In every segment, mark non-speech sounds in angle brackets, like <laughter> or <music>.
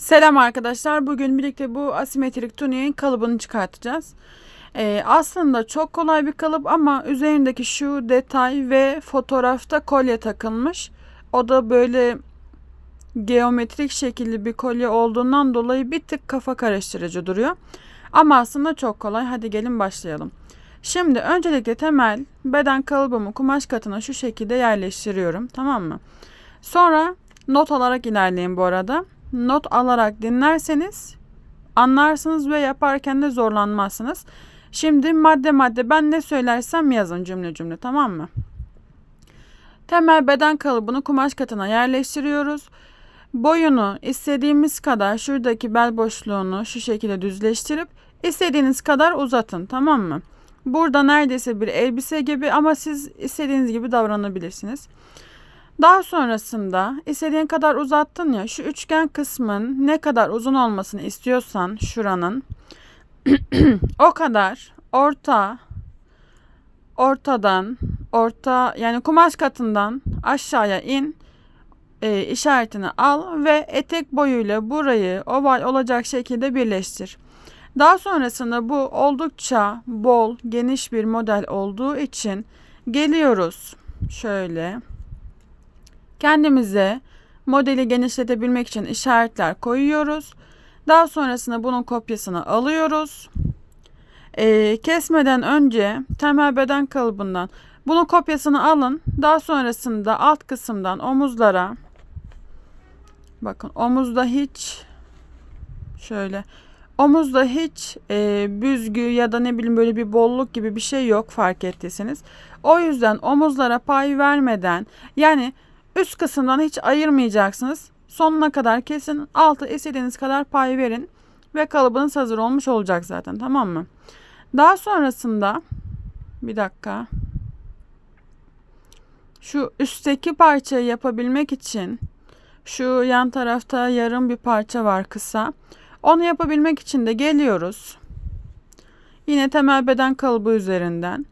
Selam arkadaşlar. Bugün birlikte bu asimetrik tuniğin kalıbını çıkartacağız. Ee, aslında çok kolay bir kalıp ama üzerindeki şu detay ve fotoğrafta kolye takılmış. O da böyle geometrik şekilli bir kolye olduğundan dolayı bir tık kafa karıştırıcı duruyor. Ama aslında çok kolay. Hadi gelin başlayalım. Şimdi öncelikle temel beden kalıbımı kumaş katına şu şekilde yerleştiriyorum. Tamam mı? Sonra not alarak ilerleyin bu arada not alarak dinlerseniz anlarsınız ve yaparken de zorlanmazsınız. Şimdi madde madde ben ne söylersem yazın cümle cümle tamam mı? Temel beden kalıbını kumaş katına yerleştiriyoruz. Boyunu istediğimiz kadar şuradaki bel boşluğunu şu şekilde düzleştirip istediğiniz kadar uzatın tamam mı? Burada neredeyse bir elbise gibi ama siz istediğiniz gibi davranabilirsiniz. Daha sonrasında istediğin kadar uzattın ya şu üçgen kısmın ne kadar uzun olmasını istiyorsan şuranın <clears throat> o kadar orta ortadan orta yani kumaş katından aşağıya in e, işaretini al ve etek boyuyla burayı oval olacak şekilde birleştir. Daha sonrasında bu oldukça bol geniş bir model olduğu için geliyoruz şöyle Kendimize modeli genişletebilmek için işaretler koyuyoruz. Daha sonrasında bunun kopyasını alıyoruz. Ee, kesmeden önce temel beden kalıbından bunun kopyasını alın. Daha sonrasında alt kısımdan omuzlara bakın omuzda hiç şöyle omuzda hiç e, büzgü ya da ne bileyim böyle bir bolluk gibi bir şey yok fark ettiyseniz. O yüzden omuzlara pay vermeden yani Üst kısımdan hiç ayırmayacaksınız. Sonuna kadar kesin. Altı istediğiniz kadar pay verin. Ve kalıbınız hazır olmuş olacak zaten tamam mı? Daha sonrasında bir dakika. Şu üstteki parçayı yapabilmek için şu yan tarafta yarım bir parça var kısa. Onu yapabilmek için de geliyoruz. Yine temel beden kalıbı üzerinden.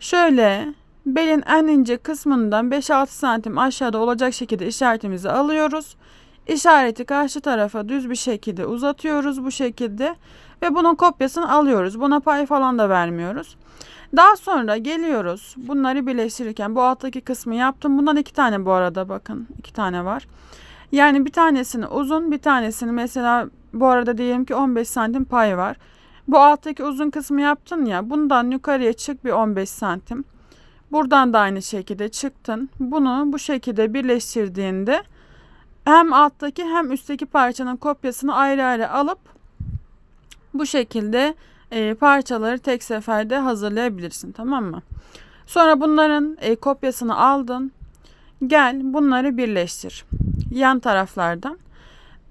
Şöyle Belin en ince kısmından 5-6 santim aşağıda olacak şekilde işaretimizi alıyoruz. İşareti karşı tarafa düz bir şekilde uzatıyoruz bu şekilde ve bunun kopyasını alıyoruz. Buna pay falan da vermiyoruz. Daha sonra geliyoruz. Bunları birleştirirken bu alttaki kısmı yaptım. Bundan iki tane bu arada bakın. iki tane var. Yani bir tanesini uzun bir tanesini mesela bu arada diyelim ki 15 santim pay var. Bu alttaki uzun kısmı yaptın ya bundan yukarıya çık bir 15 santim. Buradan da aynı şekilde çıktın. Bunu bu şekilde birleştirdiğinde hem alttaki hem üstteki parçanın kopyasını ayrı ayrı alıp bu şekilde e, parçaları tek seferde hazırlayabilirsin tamam mı? Sonra bunların e, kopyasını aldın. Gel bunları birleştir. Yan taraflardan.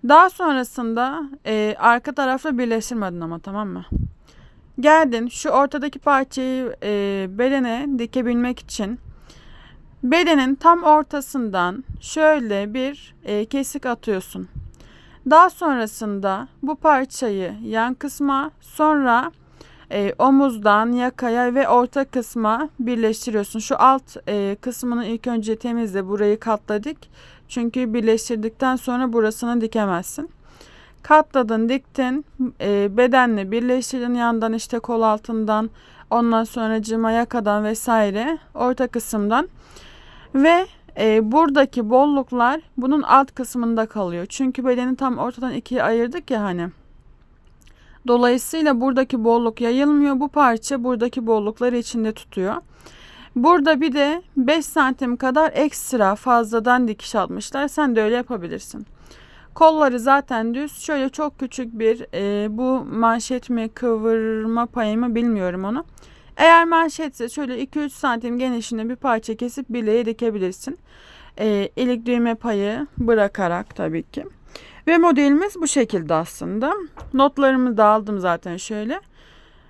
Daha sonrasında e, arka tarafla birleştirmedin ama tamam mı? Geldin şu ortadaki parçayı e, bedene dikebilmek için bedenin tam ortasından şöyle bir e, kesik atıyorsun. Daha sonrasında bu parçayı yan kısma sonra e, omuzdan yakaya ve orta kısma birleştiriyorsun. Şu alt e, kısmını ilk önce temizle burayı katladık. Çünkü birleştirdikten sonra burasını dikemezsin. Katladın, diktin, e, bedenle birleştirdin yandan işte kol altından, ondan sonra cıma yakadan vesaire orta kısımdan ve e, buradaki bolluklar bunun alt kısmında kalıyor. Çünkü bedeni tam ortadan ikiye ayırdık ya hani. Dolayısıyla buradaki bolluk yayılmıyor. Bu parça buradaki bollukları içinde tutuyor. Burada bir de 5 santim kadar ekstra fazladan dikiş atmışlar. Sen de öyle yapabilirsin. Kolları zaten düz. Şöyle çok küçük bir e, bu manşet mi kıvırma payı mı bilmiyorum onu. Eğer manşetse şöyle 2-3 santim genişliğinde bir parça kesip bileğe dikebilirsin. E, ilik düğme payı bırakarak tabii ki. Ve modelimiz bu şekilde aslında. Notlarımı da aldım zaten şöyle.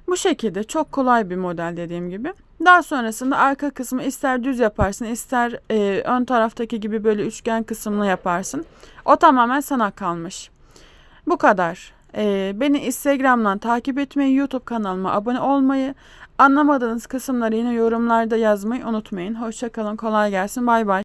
Bu şekilde çok kolay bir model dediğim gibi. Daha sonrasında arka kısmı ister düz yaparsın ister e, ön taraftaki gibi böyle üçgen kısmını yaparsın. O tamamen sana kalmış. Bu kadar. E, beni Instagram'dan takip etmeyi, YouTube kanalıma abone olmayı, anlamadığınız kısımları yine yorumlarda yazmayı unutmayın. Hoşçakalın, kolay gelsin, bay bay.